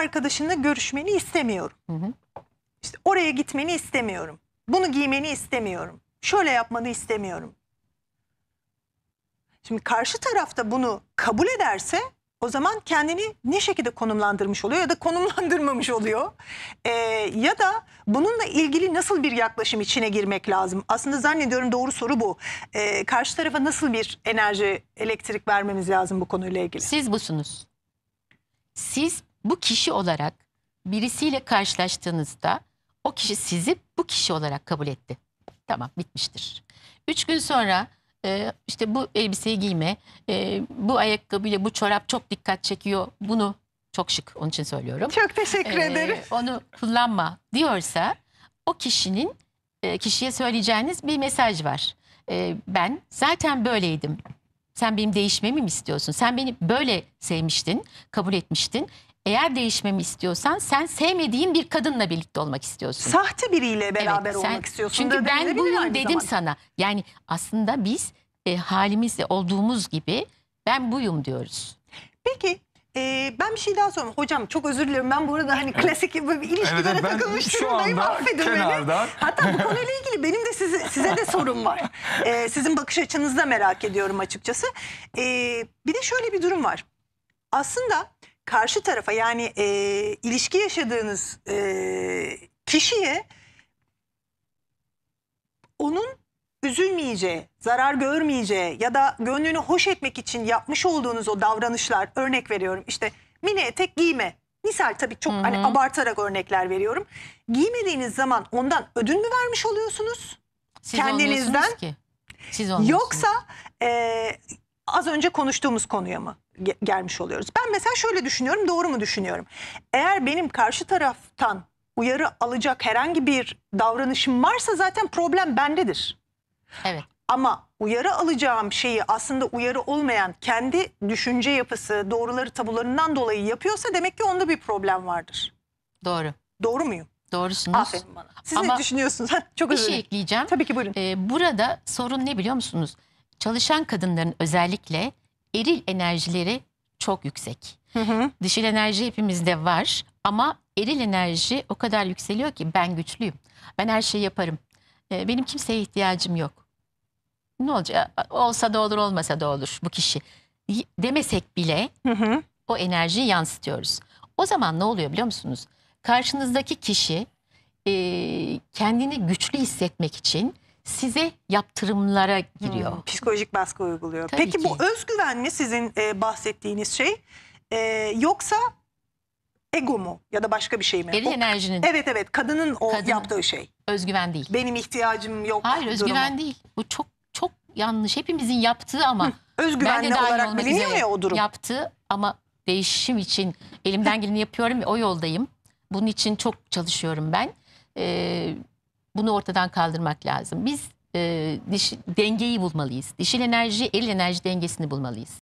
arkadaşınla görüşmeni istemiyorum. Hı hı. İşte oraya gitmeni istemiyorum. Bunu giymeni istemiyorum. Şöyle yapmanı istemiyorum. Şimdi karşı tarafta bunu kabul ederse o zaman kendini ne şekilde konumlandırmış oluyor ya da konumlandırmamış oluyor. Ee, ya da bununla ilgili nasıl bir yaklaşım içine girmek lazım? Aslında zannediyorum doğru soru bu. Ee, karşı tarafa nasıl bir enerji, elektrik vermemiz lazım bu konuyla ilgili? Siz busunuz. Siz bu kişi olarak birisiyle karşılaştığınızda o kişi sizi bu kişi olarak kabul etti. Tamam bitmiştir. Üç gün sonra e, işte bu elbiseyi giyme, e, bu ayakkabıyla bu çorap çok dikkat çekiyor. Bunu çok şık onun için söylüyorum. Çok teşekkür Ee, ederim. onu kullanma diyorsa o kişinin e, kişiye söyleyeceğiniz bir mesaj var. Ee, ben zaten böyleydim. Sen benim değişmemi mi istiyorsun? Sen beni böyle sevmiştin, kabul etmiştin. Eğer değişmemi istiyorsan sen sevmediğin bir kadınla birlikte olmak istiyorsun. Sahte biriyle beraber Evet, sen- olmak istiyorsun. Çünkü da ben denilebilir buyum aynı dedim zamanda. sana. Yani aslında biz e, halimizde olduğumuz gibi ben buyum diyoruz. Peki e, ben bir şey daha sorayım. Hocam çok özür dilerim. Ben bu arada hani klasik gibi bir ilişkilere Evet, ben takılmış şu durumdayım. anda Affedin beni. kenardan Hatta bu konuyla ilgili benim de size, size de sorum var. E, sizin bakış açınızı da merak ediyorum açıkçası. E, bir de şöyle bir durum var. Aslında karşı tarafa yani e, ilişki yaşadığınız e, kişiye onun üzülmeyeceği, zarar görmeyeceği ya da gönlünü hoş etmek için yapmış olduğunuz o davranışlar örnek veriyorum. İşte mini etek giyme. Misal tabii çok Hı hı. hani abartarak örnekler veriyorum. Giymediğiniz zaman ondan ödün mü vermiş oluyorsunuz? Siz Kendinizden- ki. Siz. Yoksa e, az önce konuştuğumuz konuya mı ge- gelmiş oluyoruz? Ben mesela şöyle düşünüyorum, doğru mu düşünüyorum? Eğer benim karşı taraftan uyarı alacak herhangi bir davranışım varsa zaten problem bendedir. Evet. Ama uyarı alacağım şeyi aslında uyarı olmayan kendi düşünce yapısı, doğruları tabularından dolayı yapıyorsa demek ki onda bir problem vardır. Doğru. Doğru muyum? Doğrusunuz. Aferin bana. Siz ne Ama düşünüyorsunuz? Heh, Çok Bir özür şey ekleyeceğim. Tabii ki buyurun. Ee, burada sorun ne biliyor musunuz? Çalışan kadınların özellikle eril enerjileri çok yüksek. Hı hı. Dişil enerji hepimizde var ama eril enerji o kadar yükseliyor ki ben güçlüyüm. Ben her şeyi yaparım. Ee, benim kimseye ihtiyacım yok. Ne olacak? Olsa da olur olmasa da olur bu kişi. Demesek bile Hı hı. o enerjiyi yansıtıyoruz. O zaman ne oluyor biliyor musunuz? Karşınızdaki kişi e, kendini güçlü hissetmek için size yaptırımlara giriyor. Hmm, psikolojik baskı uyguluyor. Tabii Peki ki. bu özgüven mi sizin e, bahsettiğiniz şey? E, yoksa ego mu ya da başka bir şey mi? O- enerjinin evet evet kadının o Kadın- yaptığı şey. özgüven değil. Benim ihtiyacım yok. Hayır özgüven durumu. değil. Bu çok çok yanlış. Hepimizin yaptığı ama de Özgüvenli olarak biliniyor ya o durum. yaptığı ama değişim için elimden geleni yapıyorum ve o yoldayım. Bunun için çok çalışıyorum ben. Ee, bunu ortadan kaldırmak lazım. Biz e, dişi- dengeyi bulmalıyız. Dişil enerji, eril enerji dengesini bulmalıyız.